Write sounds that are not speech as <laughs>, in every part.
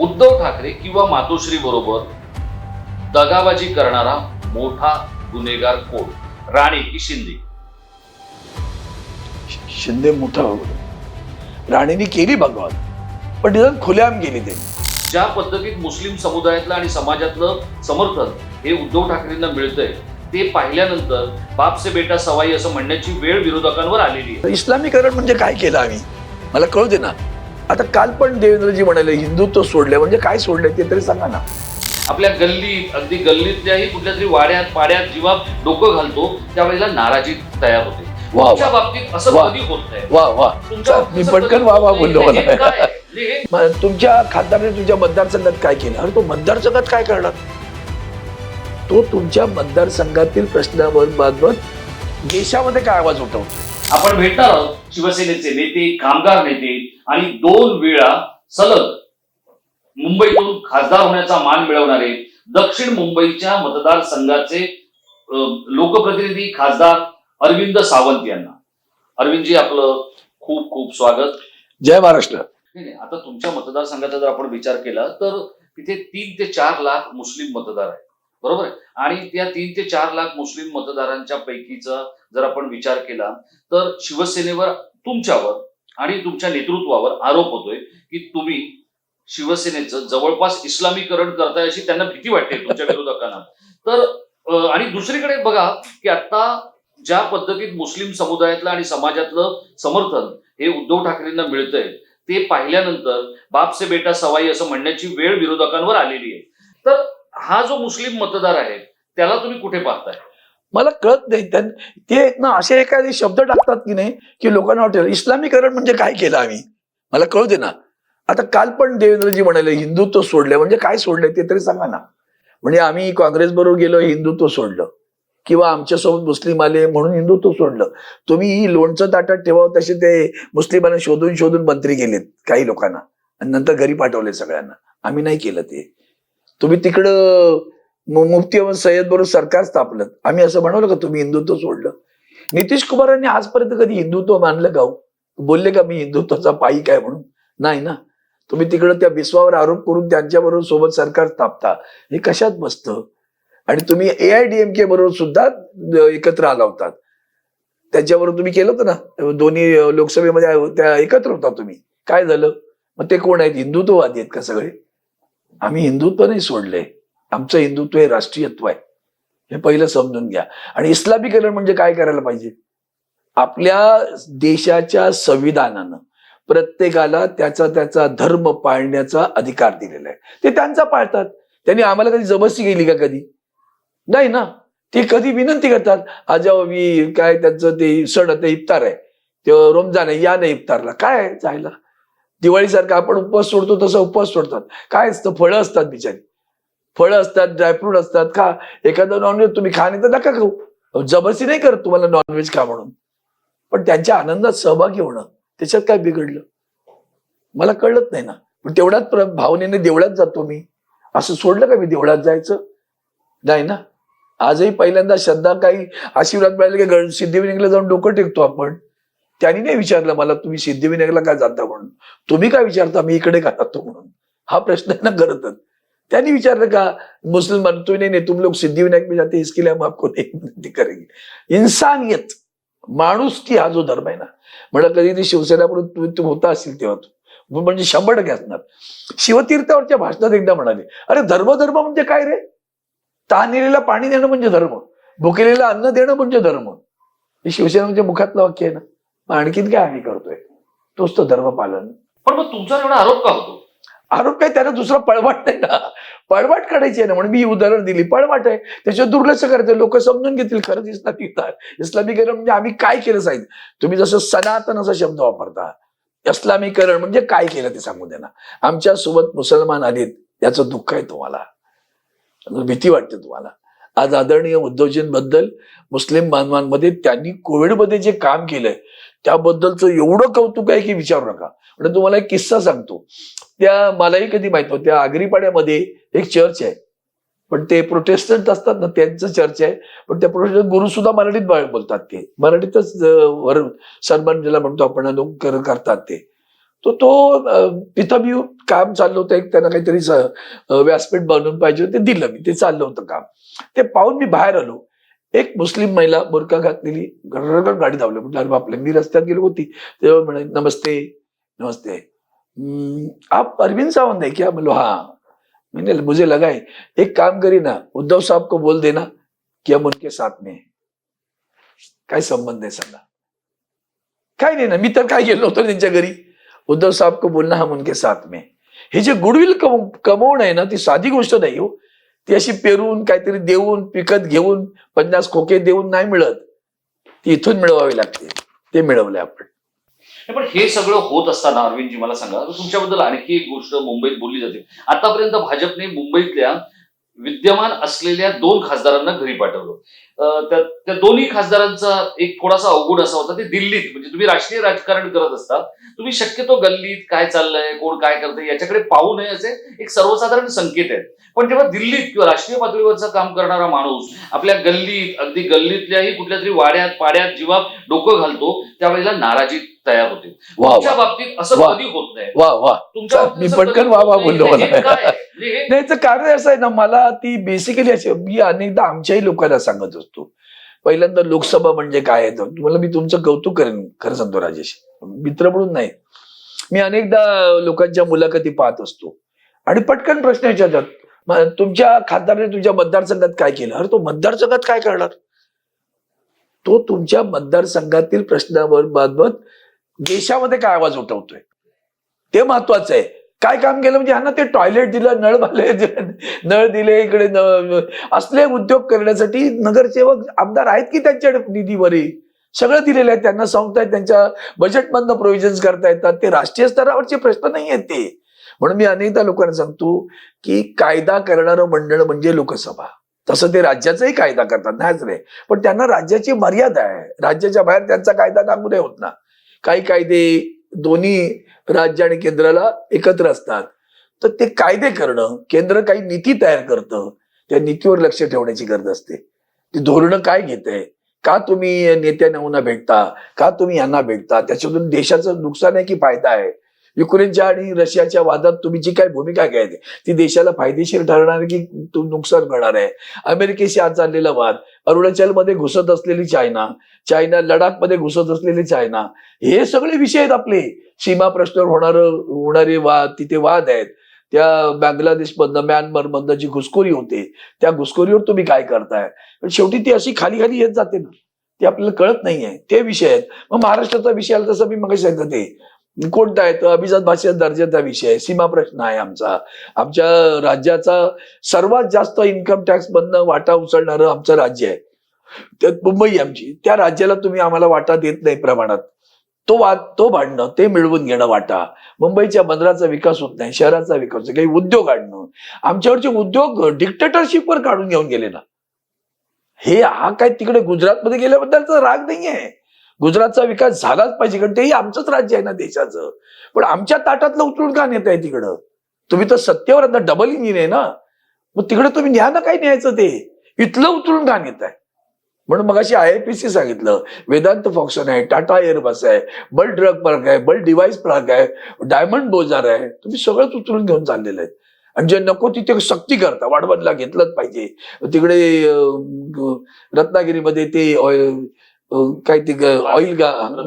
उद्धव ठाकरे किंवा मातोश्री बरोबर दगाबाजी करणारा मोठा गुन्हेगार कोण? राणे की शिंदे? शिंदे मोठा राणीने केली भगवान पण निदान खुल्याम गेली ते. ज्या पद्धतीत मुस्लिम समुदायातलं आणि समाजातलं समर्थन हे उद्धव ठाकरेंना मिळतंय ते पाहिल्यानंतर बाप से बेटा सवाई असं म्हणण्याची वेळ विरोधकांवर आलेली आहे. इस्लामीकरण म्हणजे काय केलं आम्ही? मला कळू दे ना. आता काल पण देवेंद्रजी म्हणाले हिंदुत्व सोडले म्हणजे काय सोडले ते तरी सांगा ना. आपल्या गल्लीत अगदी गल्लीतल्याही कुठल्या तरी वाड्यात पाड्यात जेव्हा डोकं घालतो त्यावेळेला नाराजी तयार होते. वा तुमच्या वा बाबतीत असं वा. कधी होत नाही? वा वा. तुमच्या मी बाबतीत असं पटकन कधी वा वा होत बोललो नाही. हे मला. काय आहे? म्हणजे हे मग तुमच्या खासदाराने तुमच्या मतदारसंघात काय केलं? अरे तो मतदारसंघात काय करणार? तो तुमच्या मतदारसंघातील प्रश्नावर बाबत देशामध्ये काय आवाज उठवतो? आपण भेटणार आहोत शिवसेनेचे नेते कामगार नेते आणि दोन वेळा सलग मुंबईतून खासदार होण्याचा मान मिळवणारे दक्षिण मुंबईच्या मतदारसंघाचे लोकप्रतिनिधी खासदार अरविंद सावंत यांना. अरविंदजी आपलं खूप खूप स्वागत. जय महाराष्ट्र. आता तुमच्या मतदारसंघाचा जर आपण विचार केला तर तिथे तीन ते चार लाख मुस्लिम मतदार आहेत. बरोबर आणि त्या तीन ते चार लाख मुस्लिम मतदारांच्या पैकीचा जर आपण विचार केला तर शिवसेनेवर तुमच्यावर आणि तुमच्या नेतृत्वावर आरोप होतोय की तुम्ही शिवसेनेचं जवळपास इस्लामीकरण करताय अशी त्यांना भीती वाटते तुमच्या विरोधकांना. तर आणि दुसरीकडे बघा की आता ज्या पद्धतीत मुस्लिम समुदायातलं आणि समाजातलं समर्थन हे उद्धव ठाकरेंना मिळतंय ते पाहिल्यानंतर बाप से बेटा सवाई असं म्हणण्याची वेळ विरोधकांवर आलेली आहे. तर हा जो मुस्लिम मतदार आहे त्याला तुम्ही कुठे पाहताय? मला कळत नाही. त्यां ते ना असे एखादे शब्द टाकतात की नाही की लोकांना वाटेल इस्लामीकरण म्हणजे काय केलं आम्ही? मला कळू दे ना. आता काल पण देवेंद्रजी म्हणाले हिंदुत्व सोडले म्हणजे काय सोडलंय ते तरी सांगा ना. म्हणजे आम्ही काँग्रेस बरोबर गेलो हिंदुत्व सोडलं. किंवा आमच्यासोबत मुस्लिम आले म्हणून हिंदुत्व सोडलं. तुम्ही लोणचं ताटात ठेवावं तसे ते मुस्लिमांना शोधून शोधून मंत्री गेलेत काही लोकांना. आणि नंतर घरी पाठवले सगळ्यांना. आम्ही नाही केलं ते. तुम्ही तिकडं मुफ्ती अहमद सय्यद बरोबर सरकार स्थापलं. आम्ही असं म्हणवलं का तुम्ही हिंदुत्व सोडलं? नितीश कुमारांनी आजपर्यंत कधी हिंदुत्व मानलं का हो? बोलले का मी हिंदुत्वाचा पायी काय म्हणून? नाही ना. तुम्ही तिकडं त्या विश्वावर आरोप करून त्यांच्याबरोबर सोबत सरकार स्थापता. हे कशात बसतं आणि तुम्ही ए आय डीएमके बरोबर सुद्धा एकत्र आला होतात त्याच्याबरोबर तुम्ही केलं होतं ना? दोन्ही लोकसभेमध्ये त्या एकत्र होता तुम्ही. काय झालं? मग ते कोण आहेत? हिंदुत्ववादी आहेत का सगळे? आम्ही हिंदुत्व नाही सोडले. आमचं हिंदुत्व हे राष्ट्रीयत्व आहे. हे पहिलं समजून घ्या. आणि इस्लामीकरण म्हणजे काय करायला पाहिजे? आपल्या देशाच्या संविधानानं प्रत्येकाला त्याचा त्याचा धर्म पाळण्याचा अधिकार दिलेला आहे. ते त्यांचा पाळतात. त्यांनी आम्हाला कधी जबरदस्ती केली का कधी? नाही ना. ते कधी विनंती करतात अजावी काय त्यांचं ते सण ते इफ्तार आहे. ते रमजान आहे या नाही इफ्तारला. काय जायला? दिवाळीसारखं आपण उपवास सोडतो तसं उपवास सोडतात. काय असतं? फळं असतात बिचारी. फळं असतात ड्रायफ्रूट असतात खा. एखादं नॉनव्हेज तुम्ही खा नाही तर नका खाऊ. अहो, नाही करत तुम्हाला नॉनव्हेज खा म्हणून. पण त्यांच्या आनंदात सहभागी होणं त्याच्यात काय बिघडलं? मला कळत नाही ना. पण तेवढ्याच भावनेने देवळात जातो मी. असं सोडलं का मी देवळात जायचं? नाही ना. आजही पहिल्यांदा श्रद्धा काही आशीर्वाद मिळाले की सिद्धिविनायकला जाऊन डोकं टेकतो आपण. त्यांनी नाही विचारलं मला तुम्ही सिद्धिविनायकला काय जाता म्हणून? तुम्ही काय विचारता? मी इकडे का जातो म्हणून? हा प्रश्न आहे ना करतच त्यांनी विचारलं का मुस्लिम तुम्ही नाही नाही तुम लोग सिद्धिविनायक में जाते इसके लिए हम आपको नहीं करेंगे. इंसानियत माणूस की हा जो धर्म आहे ना म्हणा कधी ते शिवसेना तू होता असेल तेव्हा तू. म्हणजे शंभर टक्के असणार. शिवतीर्थावरच्या भाषणात एकदा म्हणाले अरे धर्म धर्म म्हणजे काय रे? तहानेलेला पाणी देणं म्हणजे धर्म भुकेलेला अन्न देणं म्हणजे धर्म. हे शिवसेनेच्या मुखातलं वाक्य आहे ना आणखीन काय आम्ही करतोय? तोच तो धर्म पालन पण मग तुमचा एवढा आरोप का होतो? आरोप काय त्याला दुसरा पळवाट नाही ना. पळवाट काढायची आहे ना म्हणून मी उदाहरण दिली. पळवाट आहे. त्याच्यावर दुर्लक्ष करायचं. लोक समजून घेतील खरंच इस्लामिक इस्लामीकरण म्हणजे आम्ही काय केलं साहेब तुम्ही जसं सनातन असा शब्द वापरता इस्लामीकरण म्हणजे काय केलं ते सांगू द्या ना. आमच्यासोबत मुसलमान आलेत याचं दुःख आहे तुम्हाला. भीती वाटते तुम्हाला. आज आदरणीय उद्धवजींबद्दल मुस्लिम बांधवांमध्ये त्यांनी कोविडमध्ये जे काम केलंय त्याबद्दलचं एवढं कौतुक आहे की विचारू नका. म्हणजे तुम्हाला एक किस्सा सांगतो. त्या मलाही कधी माहीत नव्हतं त्या आगरीपाड्यामध्ये एक चर्च आहे. पण ते प्रोटेस्टंट असतात ना त्यांचं चर्च आहे. पण त्या प्रोटेस्टंट गुरु सुद्धा मराठीत बोलतात ते. मराठीतच वर सन्मान ज्याला म्हणतो आपण करतात ते. तो तो तिथं मी काम चाललं होतं. एक त्यांना काहीतरी व्यासपीठ बनवून पाहिजे ते दिलं मी. ते चाललं होतं काम. ते पाहून मी बाहेर आलो. एक मुस्लिम महिला बुरका घातलेली गडगड गाडी धावली. म्हटलं अरे बापले मी रस्त्यात गेलो होती. तेव्हा म्हणे नमस्ते. नमस्ते. आप अरविंद सावंत है क्या? बोलो हाँ. मैंने मुझे लगा है एक काम करी ना उद्धव साहब को बोल देना कि हम उनके साथ में काय संबंध आहे सांगा काय नाही ना मी तर काय गेलो होतो त्यांच्या घरी. उद्धव साहब को बोलना हम उनके साथ में. हे जे गुडविल कम कमवणं आहे ना ती साधी गोष्ट नाही हो. ती अशी पेरून काहीतरी देऊन पिकत घेऊन पन्नास खोके देऊन नाही मिळत. ती इथून मिळवावी लागते. ते मिळवले आपण. पण हे सगळं होत असताना अरविंदजी मला सांगा तुमच्याबद्दल आणखी एक गोष्ट मुंबईत बोलली जाते. आतापर्यंत भाजपने मुंबईतल्या विद्यमान असलेल्या दोन खासदारांना घरी पाठवलं. त्या त्या दोन्ही खासदारांचा एक थोडासा अवगुण असा होता ते दिल्लीत म्हणजे तुम्ही राष्ट्रीय राजकारण करत असता तुम्ही शक्यतो गल्लीत काय चाललंय कोण काय करतंय याच्याकडे पाहू नये असे एक सर्वसाधारण संकेत आहेत. पण जेव्हा दिल्लीत किंवा राष्ट्रीय पातळीवरचं काम करणारा माणूस आपल्या गल्लीत अगदी गल्लीतल्याही कुठल्या तरी वाड्यात पाड्यात जेव्हा डोकं घालतो त्यावेळेला नाराजी तयार होते. वा तुमच्या वा बाबतीत असं वा. कधी होत नाही. वा वा. तुमच्या बाबतीत मी असं पटकन वा होत वा नाही. बोललो हे- मला. हे काय? म्हणजे हे- नाही तर कारण असं आहे ना मला ती बेसिकली अशी मी अनेकदा आमच्याही लोकांना सांगत असतो. पहिल्यांदा लोकसभा म्हणजे काय आहे? तुम्हाला मी तुमचं कौतुक करेन खरं सांगतो राजेश. मित्र म्हणून नाही. मी अनेकदा लोकांच्या मुलाखती पाहत असतो. आणि पटकन प्रश्न विचारतात. "म- तुमच्या खासदाराने तुमच्या मतदारसंघात काय केलं? अरे तो मतदारसंघात काय करणार? तो तुमच्या मतदारसंघातील प्रश्नावर बाबत देशामध्ये काय आवाज उठवतोय? ते महत्वाचं आहे. काय काम केलं? म्हणजे ह्यांना ते टॉयलेट दिलं नळ भाले नळ दिले इकडे असले उद्योग करण्यासाठी नगरसेवक आमदार आहेत की त्यांच्या निधीवरही? सगळं दिलेलं आहे. त्यांना सांगतायत त्यांच्या बजेटमधनं प्रोव्हिजन्स करता येतात. ते राष्ट्रीय स्तरावरचे प्रश्न नाही आहेत ते. म्हणून मी अनेकदा लोकांना सांगतो की कायदा करणारं मंडळ म्हणजे लोकसभा. तसं ते राज्याचाही कायदा करतात. नाहीच रे. पण त्यांना राज्याची मर्यादा आहे. राज्याच्या बाहेर त्यांचा कायदा लागू नाही होत ना. काही कायदे दोन्ही राज्य आणि केंद्राला एकत्र असतात. तर ते कायदे करणं केंद्र काही नीती तयार करतं त्या नीतीवर लक्ष ठेवण्याची गरज असते. ती धोरणं काय घेते का तुम्ही नेत्यांना भेटता? का तुम्ही यांना भेटता? त्याच्यातून देशाचं नुकसान आहे की फायदा आहे? युक्रेनच्या आणि रशियाच्या वादात तुम्ही जी काय भूमिका घ्यायची ती देशाला फायदेशीर ठरणार की नुकसान करणार आहे? अमेरिकेशी आज चाललेला वाद अरुणाचलमध्ये घुसत असलेली चायना चायना लडाखमध्ये घुसत असलेली चायना हे सगळे विषय आहेत आपले. सीमा प्रश्नावर होणार होणारे वाद तिथे वाद आहेत. त्या बांगलादेश म्यानमारमधनं म्यानमार जी घुसखोरी होते त्या घुसखोरीवर तुम्ही काय करताय? पण शेवटी ती अशी खाली खाली येत जाते ना. ते आपल्याला कळत नाहीये. ते विषय आहेत. मग महाराष्ट्राचा विषय आला तसं मी मग सांगितलं ते कोणता आहे? अभिजात भाषेचा दर्जाचा विषय आहे. सीमा प्रश्न आहे आमचा. आमच्या राज्याचा सर्वात जास्त इन्कम टॅक्स मधनं वाटा उचलणारं आमचं राज्य आहे. त्यात मुंबई आमची. त्या राज्याला तुम्ही आम्हाला वाटा देत नाही प्रमाणात. तो वाद तो भांडणं ते मिळवून घेणं वाटा. मुंबईच्या बंदराचा विकास होत नाही शहराचा विकास काही उद्योग आणणं. आमच्यावरचे उद्योग डिक्टेटरशिपवर काढून घेऊन गेले ना. हे हा काय तिकडे गुजरातमध्ये गेल्याबद्दलचा राग नाहीये. गुजरातचा विकास झालाच पाहिजे कारण तेही आमचंच राज्य आहे ना देशाचं. पण आमच्या ताटातलं उचलून का नेत आहे तिकडं? तुम्ही तर सत्तेवर आता डबल इंजिन आहे ना. मग तिकडे तुम्ही न्या ना काय न्यायचं ते? इथलं उचलून का नेत आहे म्हणून मग अशी आय पी सी सांगितलं वेदांत फॉक्सन आहे टाटा एअरबस आहे बल ड्रग पार्क आहे बल डिव्हाइस पार्क आहे डायमंड बोजार आहे तुम्ही सगळंच उचलून घेऊन चाललेलं आहे आणि जे नको तिथे सक्ती करता वाढवणला घेतलंच पाहिजे. तिकडे रत्नागिरीमध्ये ते काय ते ऑइल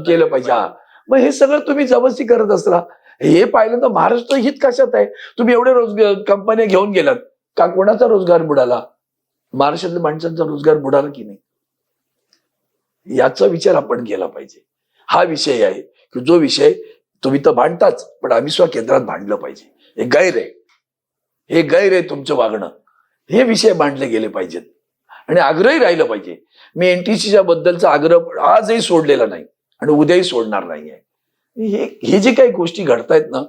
केलं पाहिजे. हा. मग हे सगळं तुम्ही जबरदस्ती करत असला हे पाहिलं तर महाराष्ट्र हित कशात आहे? तुम्ही एवढे रोजगार कंपन्या घेऊन गेलात. का कोणाचा रोजगार बुडाला? महाराष्ट्रातल्या माणसांचा रोजगार बुडाला की नाही? याचा विचार आपण केला पाहिजे. हा विषय आहे की जो विषय तुम्ही तर भांडताच पण आम्ही स्व केंद्रात भांडलं पाहिजे. हे गैर आहे. हे गैर आहे तुमचं वागणं. हे विषय मांडले गेले पाहिजेत. आणि आग्रही राहिलं पाहिजे. मी एनटीसीच्या बद्दलचा आग्रह आजही सोडलेला नाही आणि उद्याही सोडणार नाहीये हे हे जे काही गोष्टी घडतायत ना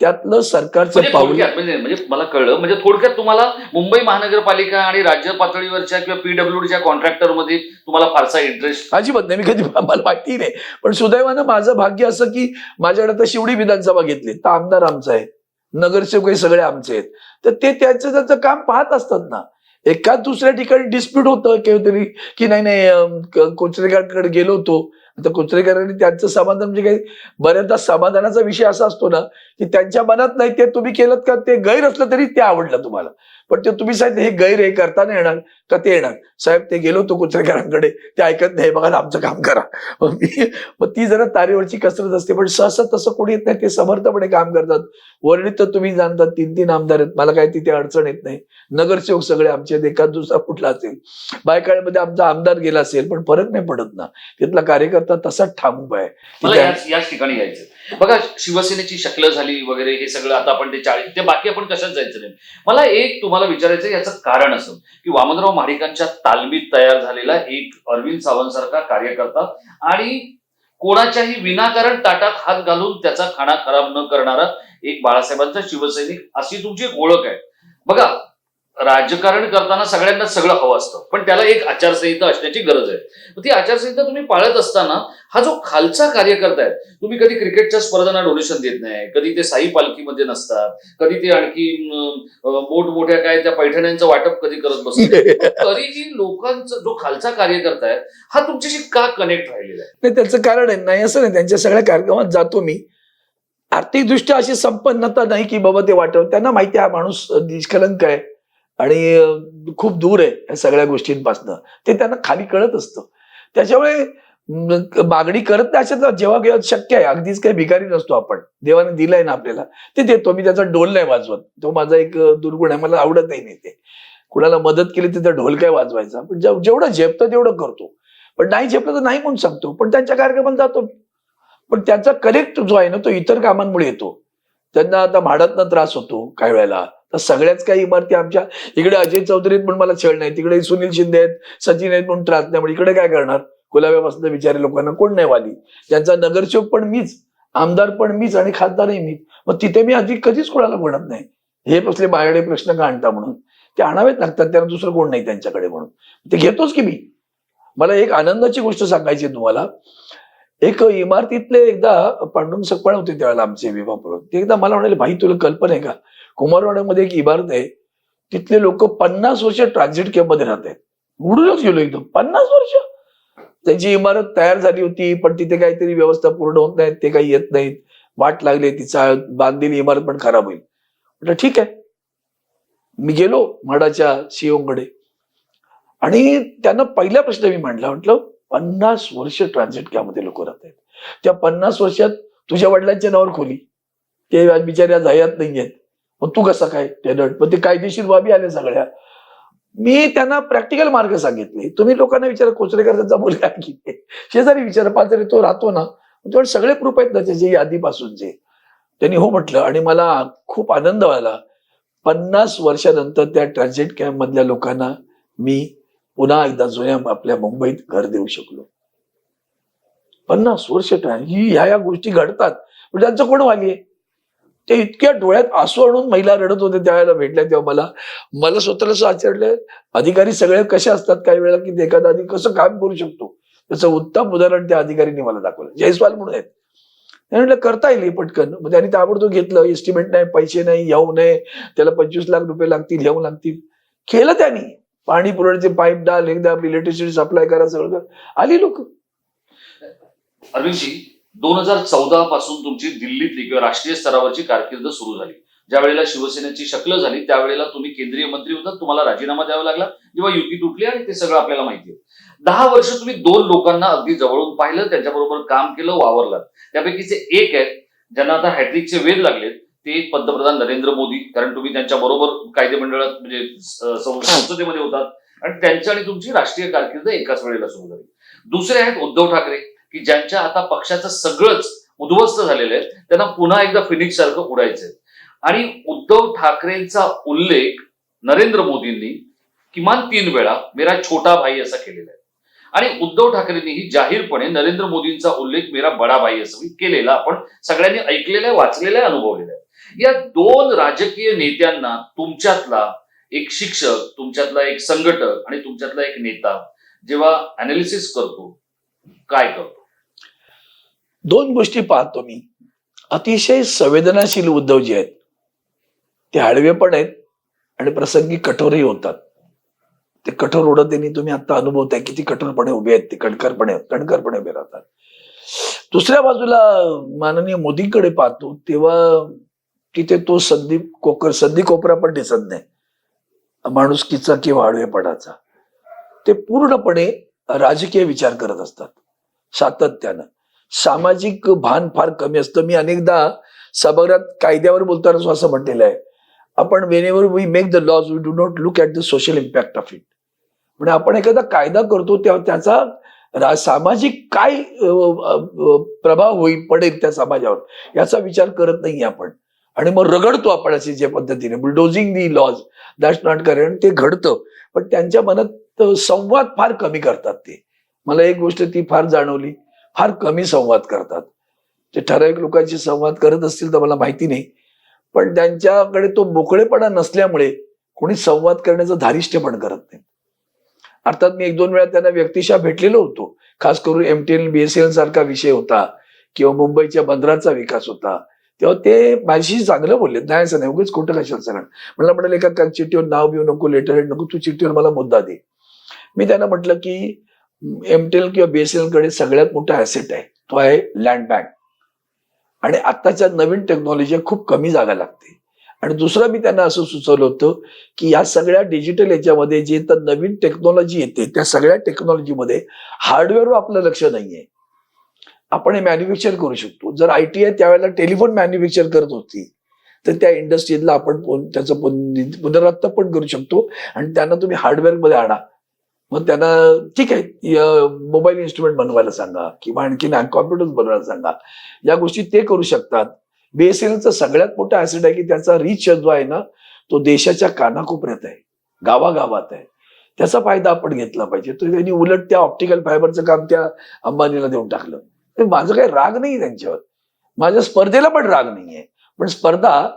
त्यातलं सरकारचं म्हणजे पाऊल म्हणजे म्हणजे मला कळलं म्हणजे थोडक्यात तुम्हाला मुंबई महानगरपालिका आणि राज्य पातळीवरच्या किंवा पीडब्ल्यूडीच्या कॉन्ट्रॅक्टरमध्ये तुम्हाला फारसा इंटरेस्ट अजिबात नाही मी कधी मला माहिती नाही. पण सुदैवानं माझं भाग्य असं की माझ्याकडे आता शिवडी विधानसभा घेतली तर आमदार आमचा आहे. नगरसेवक सगळे आमचे आहेत. तर ते त्याचं त्याचं काम पाहत असतात ना. एका दुसऱ्या ठिकाणी डिस्प्यूट होतं किंवा तरी की नाही नाही कोचरेकरांकडे गेलो होतो. आता कोचरेकरांनी त्यांचं समाधान म्हणजे काही बऱ्याचदा समाधानाचा विषय असा असतो ना की त्यांच्या मनात नाही ते तुम्ही केलं का ते गैर असलं तरी ते आवडलं तुम्हाला. पण ते तुम्ही सांगितलं हे गैर हे करताना येणार का ते येणार? साहेब ते गेलो तो कुत्रेकरांकडे ते ऐकत नाही बघा आमचं काम करा. मग ती जरा तारेवरची कसरत असते पण सहसा तसं कोणी येत नाही ते समर्थपणे काम करतात. वरळीत तर तुम्ही जाणतात तीन तीन आमदार आहेत मला काही तिथे अडचण येत नाही. नगरसेवक सगळे आमचे एखाद दुसरा कुठला असेल. बायकाळ्यामध्ये आमचा आमदार गेला असेल पण फरक नाही पडत ना. तिथला कार्यकर्ता तसाच ठाम उभा आहे. याच ठिकाणी यायचं बघा शिवसेनेची शक्ल झाली वगैरे हे सगळं आता आपण ते चाळीस ते बाकी आपण कशात जायचं नाही. मला एक तुम्हाला विचारायचं याचं कारण असं की वामनराव महाडिकांच्या तालमीत तयार झालेला एक अरविंद सावंत सारखा कार्यकर्ता आणि कोणाच्याही विनाकारण ताटात हात घालून त्याचा खाना खराब न करणारा एक बाळासाहेबांचा शिवसैनिक अशी तुमची एक ओळख आहे. बघा राजकारण करताना सगळ्यांना सगळं हवं असतं. पण त्याला एक आचारसंहिता असण्याची गरज आहे. ती आचारसंहिता तुम्ही पाळत असताना हा जो खालचा कार्यकर्ता आहे तुम्ही कधी क्रिकेटच्या स्पर्धांना डोनेशन देत नाही. कधी ते साई पालखीमध्ये नसतात. कधी ते आणखी मोठमोठ्या काय त्या पैठण्यांचं वाटप कधी करत बसतात. <laughs> तरीही लोकांचा जो खालचा कार्यकर्ता आहे हा तुमच्याशी का कनेक्ट राहिलेला आहे? नाही त्याचं कारण आहे नाही असं नाही. त्यांच्या सगळ्या कार्यक्रमात जातो मी. आर्थिकदृष्ट्या अशी संपन्नता नाही की बाबा ते वाटव त्यांना माहिती आहे हा माणूस निष्कलंक आहे. आणि खूप दूर आहे या सगळ्या गोष्टींपासनं. ते त्यांना खाली कळत असतं. त्याच्यामुळे मागणी करत नाही अशा जेव्हा केव्हा शक्य आहे अगदीच काही भिकारी नसतो आपण. देवाने दिलाय ना आपल्याला ते देतो. मी त्याचा ढोल नाही वाजवत. तो माझा एक दुर्गुण आहे. मला आवडत नाही ते. कुणाला मदत केली तर ढोल काय वाजवायचा? पण जेवढं झेपतं तेवढं करतो. पण नाही झेपलं तर नाही म्हणून सांगतो. पण त्यांच्या कार्यक्रमात जातो. पण त्यांचा कनेक्ट जो आहे ना तो इतर कामांमुळे येतो. त्यांना आता भाडातनं त्रास होतो काही वेळेला. तर सगळ्याच काही इमारती आमच्या इकडे अजय चौधरीत पण मला छळ नाही तिकडे सुनील शिंदे आहेत सचिन आहेत म्हणून त्रास नाही इकडे काय करणार? गुलाब्यापासून विचारे लोकांना कोण नाही वाली? त्यांचा नगरसेवक पण मीच आमदार पण मीच आणि खासदारही मीच. मग तिथे मी आधी कधीच कोणाला म्हणत नाही. हे कसले बाहेरडे प्रश्न का आणता म्हणून? ते आणावेच लागतात त्यांना दुसरं कोण नाही त्यांच्याकडे म्हणून. ते घेतोच की मी. मला एक आनंदाची गोष्ट सांगायची तुम्हाला. एक इमारतीतले एकदा पांडुरंग सकपाळ होते त्यावेळेला आमचे विभाग ते एकदा मला म्हणाले भाई तुला कल्पना आहे का? कुमारवाड्यामध्ये एक इमारत आहे तिथले लोक पन्नास वर्ष ट्रान्झिट कॅम्पमध्ये राहत आहेत उडूनच गेलो एकदम. पन्नास वर्ष. त्यांची इमारत तयार झाली होती पण तिथे काहीतरी व्यवस्था पूर्ण होत नाहीत ते काही येत नाहीत. वाट लागली तिचा बांधलेली इमारत पण खराब होईल. म्हटलं ठीक आहे. मी गेलो म्हाडाच्या सीओकडे आणि त्यांना पहिला प्रश्न मी मांडला म्हटलं पन्नास वर्ष ट्रान्झिट कॅमध्ये लोक राहत आहेत त्या पन्नास वर्षात तुझ्या वडिलांच्या नावावर खोली. ते बिचाऱ्या जायत नाही आहेत मग तू कसा काय टेनंट पण ते कायदेशीर बाबी आल्या सगळ्या. मी त्यांना प्रॅक्टिकल मार्ग सांगितले. तुम्ही लोकांना विचारा कोचरेकर त्यांचा मुलगा किती शेजारी विचारा पाच तो राहतो ना तेवढे सगळे प्रूफ आहेत ना त्याचे यादीपासूनचे त्यांनी हो म्हटलं आणि मला खूप आनंद व्हायला. पन्नास वर्षानंतर त्या ट्रान्झिट कॅम्प मधल्या लोकांना मी पुन्हा एकदा जुन्या आपल्या मुंबईत घर देऊ शकलो. पन्नास वर्ष ही ह्या या गोष्टी घडतात. पण त्यांचं कोण वाली आहे? ते इतक्या डोळ्यात आसू आणून महिला रडत होते त्यावेळेला भेटल्या तेव्हा मला. मला स्वतःला असं आचरलं अधिकारी सगळे कसे असतात काही वेळेला की एखादा अधिकारी कसं काम करू शकतो? त्याचं उत्तम उदाहरण त्या अधिकारीने मला दाखवलं. जयस्वाल म्हणून आहेत. ते म्हटलं करता येईल पटकन. मग त्यांनी ताबडतोब घेतलं. एस्टिमेट नाही पैसे नाही येऊ नये. त्याला पंचवीस लाख रुपये लागतील येऊ लागतील. केलं त्यांनी. पाणी पुरवण्याचे पाईप डाल एकदा इलेक्ट्रिसिटी सप्लाय करा सगळं आली लोक. अरविंदजी दोन हजार चौदा पासून तुमची दिल्लीतली किंवा राष्ट्रीय स्तरावरची कारकीर्द सुरू झाली. ज्या वेळेला शिवसेनेची शक्ल झाली त्यावेळेला तुम्ही केंद्रीय मंत्री होतात तुम्हाला राजीनामा द्यावा लागला किंवा युती तुटली आणि ते सगळं आपल्याला माहिती आहे. दहा वर्ष तुम्ही दोन लोकांना अगदी जवळून पाहिलं त्यांच्याबरोबर काम केलं वावरलं त्यापैकीचे एक आहेत ज्यांना आता हॅट्रिकचे वेध लागलेत ते पंतप्रधान नरेंद्र मोदी कारण तुम्ही त्यांच्या बरोबर कायदेमंडळात म्हणजे संसदेमध्ये होतात. आणि त्यांची आणि तुमची राष्ट्रीय कारकीर्द एकाच वेळेला सुरू झाली. दुसरे आहेत उद्धव ठाकरे. की ज्यांच्या आता पक्षाचं सगळंच उद्ध्वस्त झालेलं आहे त्यांना पुन्हा एकदा फिनिक्स सारखं उडायचंय आणि उद्धव ठाकरेंचा उल्लेख नरेंद्र मोदींनी किमान तीन वेळा मेरा छोटा भाई असा केलेला आहे. आणि उद्धव ठाकरेंनीही जाहीरपणे नरेंद्र मोदींचा उल्लेख मेरा बडा भाई असं केलेला आपण सगळ्यांनी ऐकलेला आहे वाचलेला आहे. अनुभवलेला आहे या दोन राजकीय नेत्यांना तुमच्यातला एक शिक्षक तुमच्यातला एक संघटक आणि तुमच्यातला एक नेता जेव्हा अनालिसिस करतो काय करतो? दोन गोष्टी पाहतो मी. अतिशय संवेदनाशील उद्धव जे आहेत ते आडवे पण आहेत आणि प्रसंगी कठोरही होतात. ते कठोर ओढतीने तुम्ही आता अनुभवताय किती कठोरपणे उभे आहेत ते कणकरपणे कणकरपणे उभे राहतात. दुसऱ्या बाजूला माननीय मोदींकडे पाहतो तेव्हा तिथे तो संदीप कोकर संधी कोपरा पण दिसत नाही. माणुसकीचा किंवा आडवेपणाचा ते पूर्णपणे राजकीय विचार करत असतात सातत्यानं. सामाजिक भान फार कमी असतं. मी अनेकदा सभागृहात कायद्यावर बोलताना असं म्हटलेलं आहे. आपण whenever we make the laws we do not look at the social impact of it म्हणजे आपण एखादा कायदा करतो तेव्हा त्याचा रा- सामाजिक काय प्रभाव होईल पडेल त्या समाजावर याचा विचार करत नाही आपण. आणि मग रगडतो आपण अशी ज्या पद्धतीने. Bulldozing the laws that not कारण ते घडतं. पण त्यांच्या मनात संवाद फार कमी करतात ते. मला एक गोष्ट ती फार जाणवली. फार कमी संवाद करतात. ते ठराविक लोकांशी संवाद करत असतील तर मला माहिती नाही. पण त्यांच्याकडे तो मोकळेपणा नसल्यामुळे कोणी संवाद करण्याचं धारिष्ट्य पण करत नाही. अर्थात मी एक दोन वेळा त्यांना व्यक्तिशः भेटलेलो होतो. खास करून एमटीएन बीएसएल सारखा विषय होता किंवा मुंबईच्या बंदराचा विकास होता. तेव्हा ते माझ्याशी चांगलं बोलले. नाही असं नाही. उगीच खोटं कशाला सांगणार? मला म्हणाले का का चिठ्ठीवर नाव बिव नको लेटर हेड नको. तू चिठ्ठीवर मला मुद्दा दे. मी त्यांना म्हटलं की एमटेल किंवा बीएसएलकडे सगळ्यात मोठा ऍसेट आहे. तो आहे लँड बँक आणि आत्ताच्या नवीन टेक्नॉलॉजी खूप कमी जागा लागते. आणि दुसरं मी त्यांना असं सुचवलं होतं की या सगळ्या डिजिटल याच्यामध्ये जे तर नवीन टेक्नॉलॉजी येते त्या सगळ्या टेक्नॉलॉजीमध्ये हार्डवेअरवर आपलं लक्ष नाहीये. आपण हे मॅन्युफॅक्चर करू शकतो. जर आय टी आय त्यावेळेला टेलिफोन मॅन्युफॅक्चर करत होती तर त्या इंडस्ट्रीजला आपण त्याचं पुन- पण करू शकतो. आणि त्यांना तुम्ही हार्डवेअरमध्ये आणा. मग त्यांना ठीक आहे मोबाईल इन्स्ट्रुमेंट बनवायला सांगा किंवा आणखी कॉम्प्युटर्स बनवायला सांगा. या गोष्टी ते करू शकतात. बीएसएनचा सगळ्यात मोठा ऍसिड आहे की त्याचा रिच जो आहे ना तो देशाच्या कानाकोपऱ्यात आहे. गावागावात आहे. त्याचा फायदा आपण घेतला पाहिजे. तर त्यांनी उलट त्या ऑप्टिकल फायबरचं काम त्या अंबानीला देऊन टाकलं. तर माझं काही राग नाही त्यांच्यावर. माझ्या स्पर्धेला पण राग नाहीये. पण स्पर्धा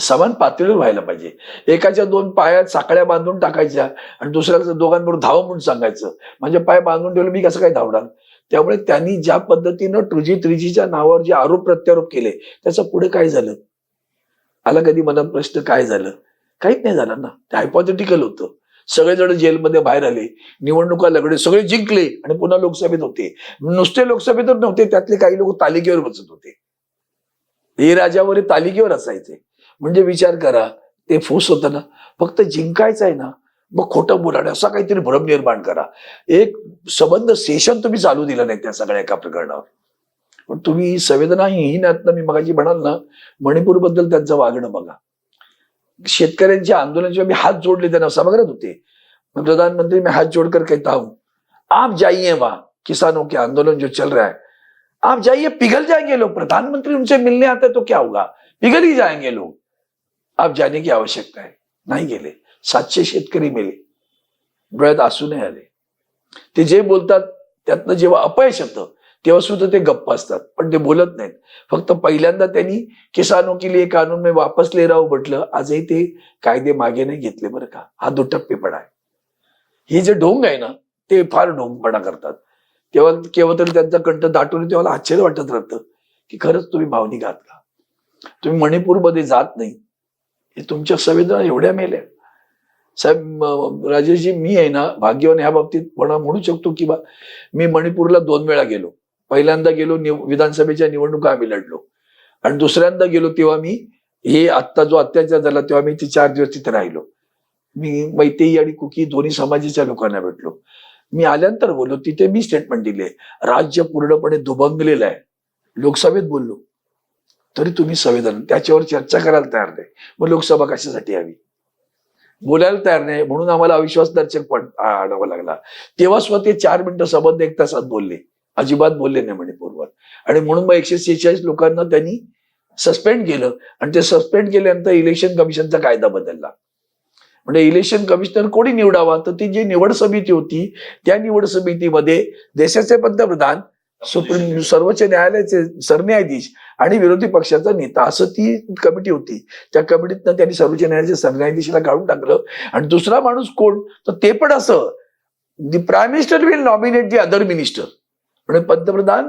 समान पातळीवर व्हायला पाहिजे. एकाच्या दोन पायात साकळ्या बांधून टाकायच्या आणि दुसऱ्याला दोघांबरोबर धाव म्हणून सांगायचं. म्हणजे पाय बांधून ठेवले मी कसं काय धावणार? त्यामुळे त्यांनी ज्या पद्धतीनं टूजी त्रिजीच्या नावावर जे आरोप प्रत्यारोप केले त्याचं पुढे काय झालं? आला कधी मनात प्रश्न काय झालं? काहीच नाही झालं ना. ते हायपॉथेटिकल होतं. सगळेजण जेलमध्ये बाहेर आले. निवडणुका लगडे सगळे जिंकले आणि पुन्हा लोकसभेत होते. नुसते लोकसभेतच नव्हते. त्यातले काही लोक तालिकेवर बसत होते. हे राजावर तालिकेवर असायचे. म्हणजे विचार करा ते फोस होतं ना. फक्त जिंकायचं आहे ना मग खोटं बोलाणे असा काहीतरी भ्रम निर्माण करा. एक संबंध सेशन तुम्ही चालू दिलं नाही त्या सगळ्या एका प्रकरणावर. पण तुम्ही संवेदनाहीन मी मगाची म्हणाल ना मणिपूरबद्दल त्यांचं वागणं बघा. शेतकऱ्यांच्या आंदोलनाचे मी हात जोडले त्यांना सभागृहात होते. प्रधानमंत्री मैं हात जोड़कर कहता हूं आप जाइए वहां किसानों के आंदोलन जो चल रहा है. आप जाइए पिघल जाएंगे लोग. प्रधानमंत्री उनसे मिलने आते तो क्या होगा? पिघल ही जाएंगे लोग. आप जाने की आवश्यकता है। नाही गेले। सातशे शेतकरी मेले। डोळ्यात असूनही नाही आले। ते जे बोलतात त्यातनं जेव्हा अपयश येतं तेव्हा सुद्धा ते गप्प असतात. पण ते बोलत नाहीत. फक्त पहिल्यांदा त्यांनी किसानो के लिए कानून मी वापस ले राहू म्हटलं आजही ते कायदे मागे नाही घेतले बरं का. हा दुटप्पेपणा आहे. हे जे ढोंग आहे ना ते फार ढोंगपणा करतात. तेव्हा केव्हा तरी त्यांचा कंठ दाटून तेव्हा आश्चर्य वाटत राहतं की खरंच तुम्ही भावनिक आहात का? तुम्ही मणिपूरमध्ये जात नाही. हे तुमच्या संवेदना एवढ्या मेल्या. साहेब राजेशजी मी आहे ना भाग्यवान ह्या बाबतीत. म्हणा म्हणू शकतो की बा मी मणिपूरला दोन वेळा गेलो. पहिल्यांदा गेलो निव- विधानसभेच्या निवडणुका आम्ही लढलो. आणि दुसऱ्यांदा गेलो तेव्हा मी हे आत्ता जो अत्याचार झाला तेव्हा मी ते चार दिवस तिथे राहिलो. मी मैतेई आणि कुकी दोन्ही समाजाच्या लोकांना भेटलो. मी आल्यानंतर बोललो तिथे मी स्टेटमेंट दिले. राज्य पूर्णपणे दुभंगलेलं आहे. लोकसभेत बोललो. तरी तुम्ही संवेदन त्याच्यावर चर्चा करायला तयार नाही. मग लोकसभा कशासाठी यावी? बोलायला तयार नाही म्हणून आम्हाला अविश्वासदर्शक पण आणावा लागला. तेव्हा स्वतः ते चार मिनिटं संबंध एक तासात बोलले. अजिबात बोलले नाही मणिपूरवर आणि म्हणून मग एकशे सेहेचाळीस लोकांना त्यांनी सस्पेंड केलं. आणि ते सस्पेंड केल्यानंतर इलेक्शन कमिशनचा कायदा बदलला. म्हणजे इलेक्शन कमिशनर कोणी निवडावा? तर ती जी निवड समिती होती त्या निवड समितीमध्ये देशाचे पंतप्रधान सुप्रीम सर्वोच्च न्यायालयाचे सरन्यायाधीश आणि विरोधी पक्षाचा नेता असं ती कमिटी होती. त्या कमिटीतनं त्यांनी सर्वोच्च न्यायालयाच्या सरन्यायाधीशाला काढून टाकलं. आणि दुसरा माणूस कोण? तर ते पण असं. The prime minister will nominate the other minister म्हणजे पंतप्रधान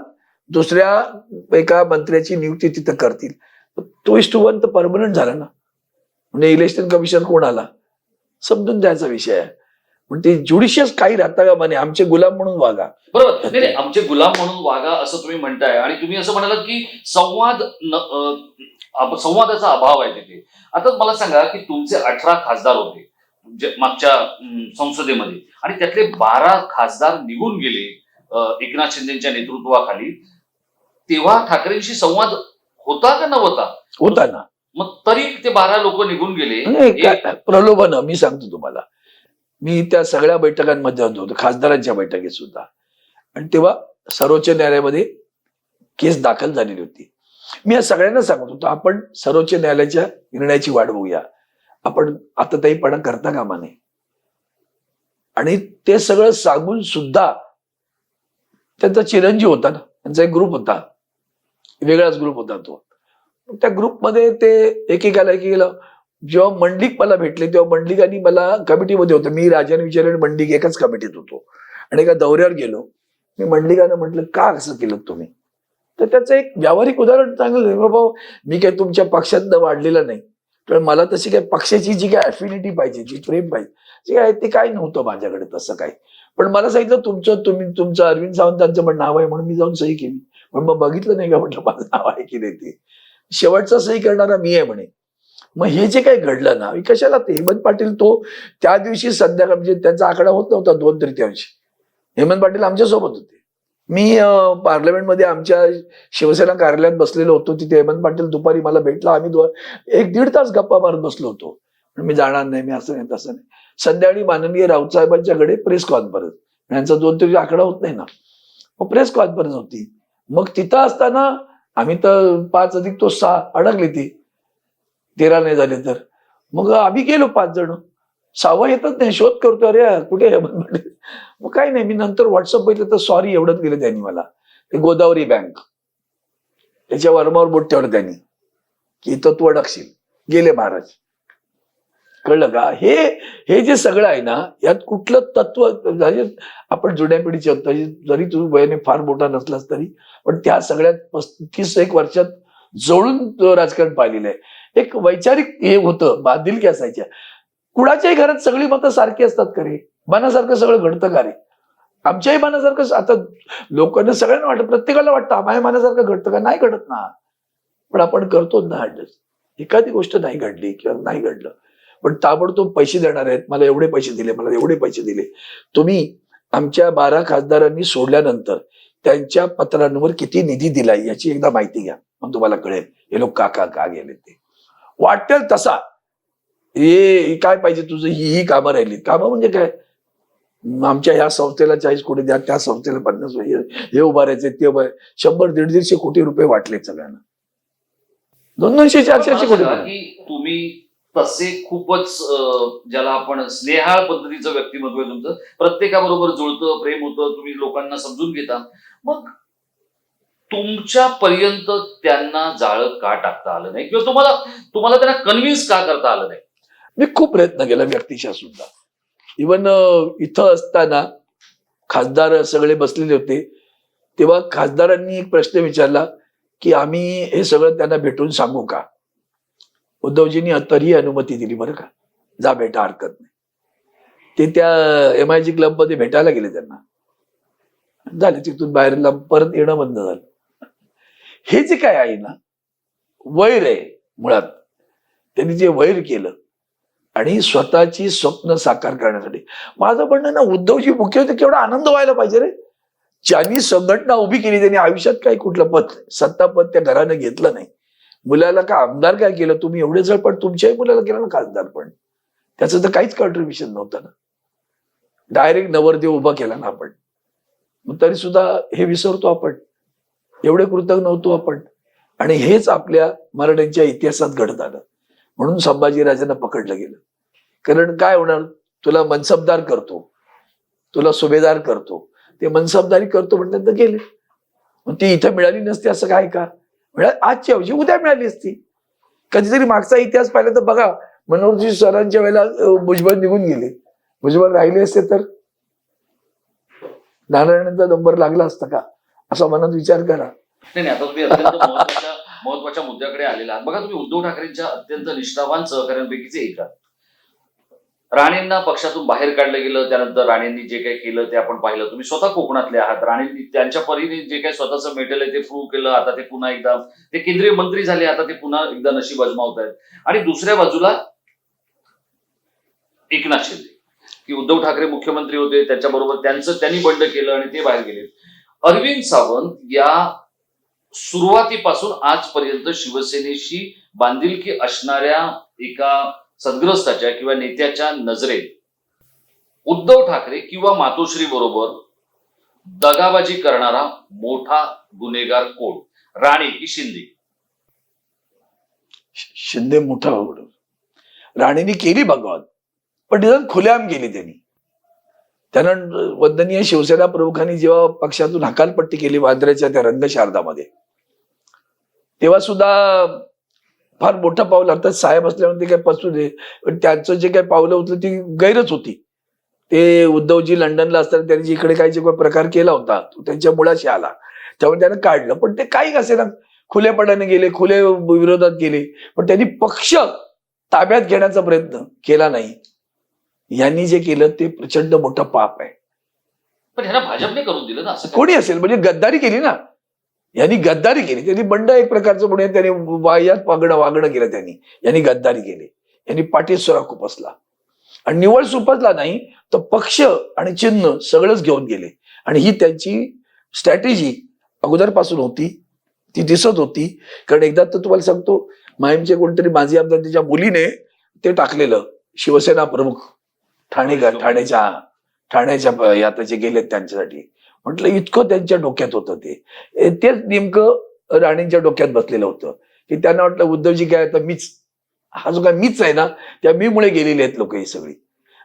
दुसऱ्या एका मंत्र्याची नियुक्ती तिथं करतील. तो इस टू वन तर परमनंट झाला ना. म्हणजे इलेक्शन कमिशन कोण आला? समजून द्यायचा विषय आहे. पण ते ज्युडिशियस काही राहता का म्हणे आमचे गुलाम म्हणून वागा. बरोबर. नाही, आमचे गुलाम म्हणून वागा असं तुम्ही म्हणताय. आणि तुम्ही असं म्हणालात की संवाद संवादाचा अभाव आहे तिथे. आता मला सांगा की तुमचे अठरा खासदार होते मागच्या संसदेमध्ये. आणि त्यातले बारा खासदार निघून गेले एकनाथ शिंदेच्या नेतृत्वाखाली. तेव्हा ठाकरेंशी संवाद होता का नव्हता? होता ना. मग तरी ते बारा लोक निघून गेले. प्रलोभन मी सांगतो तुम्हाला. मी त्या सगळ्या बैठकांमध्ये होतो खासदारांच्या बैठकीत सुद्धा. आणि तेव्हा सर्वोच्च न्यायालयामध्ये केस दाखल झालेली होती. मी या सगळ्यांना सांगत होतो आपण सर्वोच्च न्यायालयाच्या निर्णयाची वाट बघूया. आपण आता ताईपणा करता कामा नये. आणि ते सगळं सांगून सुद्धा त्यांचा चिरंजीव होता ना त्यांचा एक ग्रुप होता. वेगळाच ग्रुप होता तो. त्या ग्रुपमध्ये ते एकेकाला एकेकाला जेव्हा मंडलिक मला भेटले तेव्हा मंडलिकांनी मला कमिटीमध्ये होतं. मी राजन विचार आणि मंडलिक एकाच कमिटीत होतो. आणि एका दौऱ्यावर गेलो. मी मंडलिकांना म्हटलं का असं केलं तुम्ही? तर त्याचं एक व्यावहारिक उदाहरण चांगलं बाबा मी काय तुमच्या पक्षात वाढलेला नाही. तर मला तशी काय पक्षाची जी काय अफिनिटी पाहिजे जी प्रेम पाहिजे जे काय ते काय नव्हतं माझ्याकडे तसं काय पण मला सांगितलं तुमचं तुम्ही तुमचं अरविंद सावंतांचं पण नाव आहे म्हणून मी जाऊन सही केली. पण मग बघितलं नाही का म्हटलं माझं नाव आहे की नाही ते? शेवटचा सही करणारा मी आहे म्हणे. मग हे जे काही घडलं ना कशाला ते? हेमंत पाटील तो त्या दिवशी संध्याकाळ म्हणजे त्यांचा आकडा होत नव्हता दोन तृतीयांशी. हेमंत पाटील आमच्यासोबत होते. मी पार्लमेंटमध्ये आमच्या शिवसेना कार्यालयात बसलेलो होतो. तिथे हेमंत पाटील दुपारी मला भेटला. आम्ही एक दीड तास गप्पा मारत बसलो होतो. मी जाणार नाही मी असं नाही तसं नाही. संध्याकाळी माननीय राऊतसाहेबांच्याकडे प्रेस कॉन्फरन्स यांचा दोन तरी आकडा होत नाही ना. मग प्रेस कॉन्फरन्स होती. मग तिथं असताना आम्ही तर पाच अधिक तो सहा अडकली ती. तेरा नाही झाले तर. मग आम्ही गेलो पाच जण. सहावा येतच नाही. शोध करतो अरे यार, कुठे मग काही नाही. मी नंतर व्हॉट्सअप बघितलं तर सॉरी एवढंच गेलं त्यांनी मला. ते गोदावरी बँक त्याच्या वर्मावर बोट ठेवलं त्यांनी. की इथं तू अडकशील. गेले महाराज. कळलं का? हे हे जे सगळं आहे ना यात कुठलं तत्व म्हणजे आपण जुन्या पिढीचे जरी तू वयाने फार मोठा नसलास तरी. पण त्या सगळ्यात पस्तीस एक वर्षात जोडून राजकारण पाहिलेलं आहे. एक वैचारिक हे होतं बांधिलकी असायच्या कुणाच्याही घरात सगळी मतं सारखी असतात का रे? मनासारखं सगळं घडतं का रे? आमच्याही मनासारखं आता लोकांना सगळ्यांना वाटतं प्रत्येकाला वाटतं माझ्या मनासारखं घडतं का? नाही घडत ना. पण आपण करतो ना ऍडजस्ट एखादी गोष्ट नाही घडली किंवा नाही घडलं पण ताबडतोब पैसे देणार आहेत. मला एवढे पैसे दिले मला एवढे पैसे दिले. तुम्ही आमच्या बारा खासदारांनी सोडल्यानंतर त्यांच्या पत्रांवर किती निधी दिलाय याची एकदा माहिती घ्या. मग तुम्हाला कळेल. हे लोक का का का गेले ते. वाटेल तसा. हे काय पाहिजे तुझं? ही ही कामं राहिली कामं म्हणजे काय? आमच्या ह्या संस्थेला चाळीस कोटी द्या त्या संस्थेला पन्नास हे उभारायचे ते उभा शंभर दीड दीडशे कोटी रुपये वाटले सगळ्यांना. दोन दोनशे चारशे कोटी की तुम्ही तसे खूपच ज्याला आपण स्नेहाळ पद्धतीचं व्यक्तिमत्व आहे तुमचं प्रत्येकाबरोबर जुळतं प्रेम होतं तुम्ही लोकांना समजून घेता. मग तुमच्या पर्यंत त्यांना जाळं का टाकता आलं नाही? किंवा तुम्हाला तुम्हाला त्यांना कन्व्हिन्स का करता आलं नाही? मी खूप प्रयत्न केला व्यक्तीच्या सुद्धा. इवन इथं असताना खासदार सगळे बसलेले होते. तेव्हा खासदारांनी एक प्रश्न विचारला की आम्ही हे सगळं त्यांना भेटून सांगू का? उद्धवजींनी तरीही अनुमती दिली बरं का? जा भेटा हरकत नाही. ते त्या एम आय जी क्लबमध्ये भेटायला गेले त्यांना. झाले तिथून बाहेर परत येणं बंद झालं. हे जे काय आहे ना वैर आहे मुळात. त्यांनी जे वैर केलं आणि स्वतःची स्वप्न साकार करण्यासाठी. माझं म्हणणं ना उद्धवजी मुख्य होते केवढा आनंद व्हायला पाहिजे रे. ज्यांनी संघटना उभी केली त्यांनी आयुष्यात काही कुठलं पद सत्ता पद त्या घरानं घेतलं नाही. मुलाला का आमदार काय केलं? तुम्ही एवढे जर पण तुमच्याही मुलाला केलं ना खासदार पण. त्याचं तर काहीच कॉन्ट्रीब्युशन नव्हतं ना. डायरेक्ट नवरदेव उभा केला ना आपण. मग तरी सुद्धा हे विसरतो आपण. एवढे कृतज्ञ नव्हतो आपण. आणि हेच आपल्या मराठ्यांच्या इतिहासात घडत आलं. म्हणून संभाजीराजांना पकडलं गेलं. कारण काय होणार? तुला मनसबदार करतो. तुला सुभेदार करतो. ते मनसबदारी करतो म्हणतात गेले. मग ती इथं मिळाली नसती असं काय का? मिळा आजची ऐवजी उद्या मिळाली असती. कधीतरी मागचा इतिहास पाहिला तर बघा मनोहरजी सरांच्या वेळेला भुजबळ निघून गेले. भुजबळ राहिले असते तर? नारायणांचा नंबर लागला असता का? असा मनात विचार करा. नाही आता तुम्ही अत्यंत महत्त्वाच्या मुद्द्याकडे आलेला आहात. बघा तुम्ही उद्धव ठाकरेंच्या अत्यंत निष्ठावान सहकाऱ्यांपैकीचे एक आहात. राणेंना पक्षातून बाहेर काढलं गेलं त्यानंतर राणेंनी जे काही केलं ते आपण पाहिलं. तुम्ही स्वतः कोकणातले आहात. राणेंनी त्यांच्या परीने जे काही स्वतःचं मेटल आहे ते प्रूव्ह केलं. आता ते पुन्हा एकदा ते केंद्रीय मंत्री झाले आता ते पुन्हा एकदा नशीब अजमावत आहेत. आणि दुसऱ्या बाजूला एकनाथ शिंदे की उद्धव ठाकरे मुख्यमंत्री होते त्याच्याबरोबर त्यांचं त्यांनी बंड केलं आणि ते बाहेर गेले. अरविंद सावंत या सुरुवातीपासून आजपर्यंत शिवसेनेशी बांधिलकी असणाऱ्या एका सद्ग्रस्ताच्या किंवा नेत्याच्या नजरेत उद्धव ठाकरे किंवा मातोश्री बरोबर दगाबाजी करणारा मोठा गुन्हेगार कोण? राणे की शिंदे? शिंदे मोठा आवड राणीने केली भगवान पण निदान खुलेआम केली त्यांनी. कारण वंदनीय शिवसेना प्रमुखांनी जेव्हा पक्षातून हकालपट्टी केली वांद्र्याच्या त्या रंगशारदामध्ये तेव्हा सुद्धा फार मोठं पाऊल अर्थात साहेब असल्यामुळे ते काय पसू दे पण त्यांचं जे काही पावलं होतं ती गैरच होती. ते उद्धवजी लंडनला असताना त्यांनी इकडे काही जे काही प्रकार केला होता तो त्यांच्या मुळाशी आला. त्यामुळे त्यानं काढलं. पण ते काही असे ना खुलेपणाने गेले खुले विरोधात गेले पण त्यांनी पक्ष ताब्यात घेण्याचा प्रयत्न केला नाही. यांनी जे केलं ते प्रचंड मोठं पाप आहे. पण ह्याला भाजपने करून दिलं ना असं? कोणी असेल? म्हणजे गद्दारी केली ना. यांनी गद्दारी केली. त्यांनी बंड एक प्रकारचं पुणे त्यांनी वाह्यात वागणं वागणं केलं त्यांनी. यांनी गद्दारी केली. यांनी पाठी सुरा खुपसला आणि निवळ सुपसला नाही तर पक्ष आणि चिन्ह सगळंच घेऊन गेले. आणि ही त्यांची स्ट्रॅटेजी अगोदरपासून होती. ती दिसत होती. कारण एकदा तर तुम्हाला सांगतो माहीमचे कोणतरी माजी आमदार त्याच्या मुलीने ते टाकलेलं शिवसेना प्रमुख. ठाणेकर ठाण्याच्या ठाण्याच्या प- यात जे गेलेत त्यांच्यासाठी. म्हटलं इतकं त्यांच्या डोक्यात होतं ते. तेच नेमकं राणींच्या डोक्यात बसलेलं होतं. की त्यांना वाटलं उद्धवजी काय आता मीच हा जो काय मीच आहे ना त्या मीमुळे गेलेली आहेत लोक ही सगळी.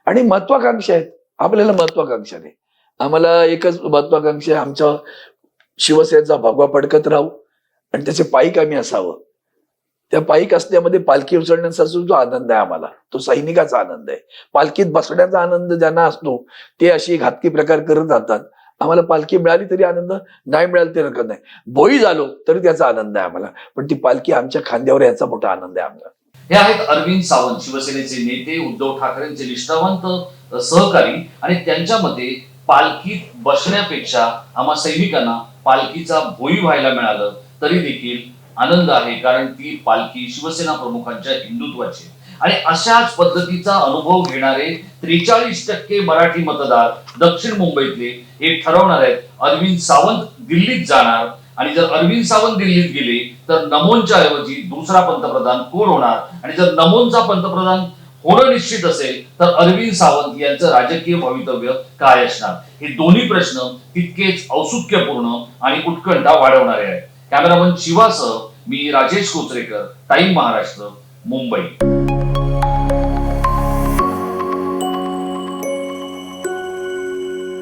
आणि महत्वाकांक्षा आहेत. आपल्याला महत्वाकांक्षा नाही. आम्हाला एकच महत्वाकांक्षा आहे आमच्या शिवसेनेचा भगवा पडकत राहू आणि त्याचे पायी आम्ही असावं. त्या पायी असण्यामध्ये पालखी उचलण्याचा जो आनंद आहे आम्हाला तो सैनिकाचा आनंद आहे. पालखीत बसण्याचा आनंद ज्यांना असतो ते अशी घातकी प्रकार करत जातात. आम्हाला पालखी मिळाली तरी आनंद नाही मिळाली तरी हरकत नाही. बोई झालो तरी त्याचा आनंद आहे आम्हाला. पण ती पालखी आमच्या खांद्यावर याचा मोठा आनंद आहे आम्हाला हे आहेत अरविंद सावंत शिवसेनेचे नेते उद्धव ठाकरेंचे निष्ठावंत सहकारी. आणि त्यांच्यामध्ये पालखीत बसण्यापेक्षा आम्हा सैनिकांना पालखीचा भोई व्हायला मिळालं तरी देखील आनंद आहे कारण ती पालखी शिवसेना प्रमुखांच्या हिंदुत्वाची आणि अशाच पद्धतीचा अनुभव घेणारे त्रेचाळीस टक्के मराठी मतदार दक्षिण मुंबईतले हे ठरवणार आहेत. अरविंद सावंत दिल्लीत जाणार. आणि जर अरविंद सावंत दिल्लीत गेले तर नमोनच्या ऐवजी दुसरा पंतप्रधान कोण होणार? आणि जर नमोनचा पंतप्रधान होणं निश्चित असेल तर अरविंद सावंत यांचं राजकीय भवितव्य काय असणार? हे दोन्ही प्रश्न तितकेच औत्सुक्यपूर्ण आणि उत्कंठा वाढवणारे आहेत. कॅमेरामन शिवासह मी राजेश कोचरेकर टाईम महाराष्ट्र मुंबई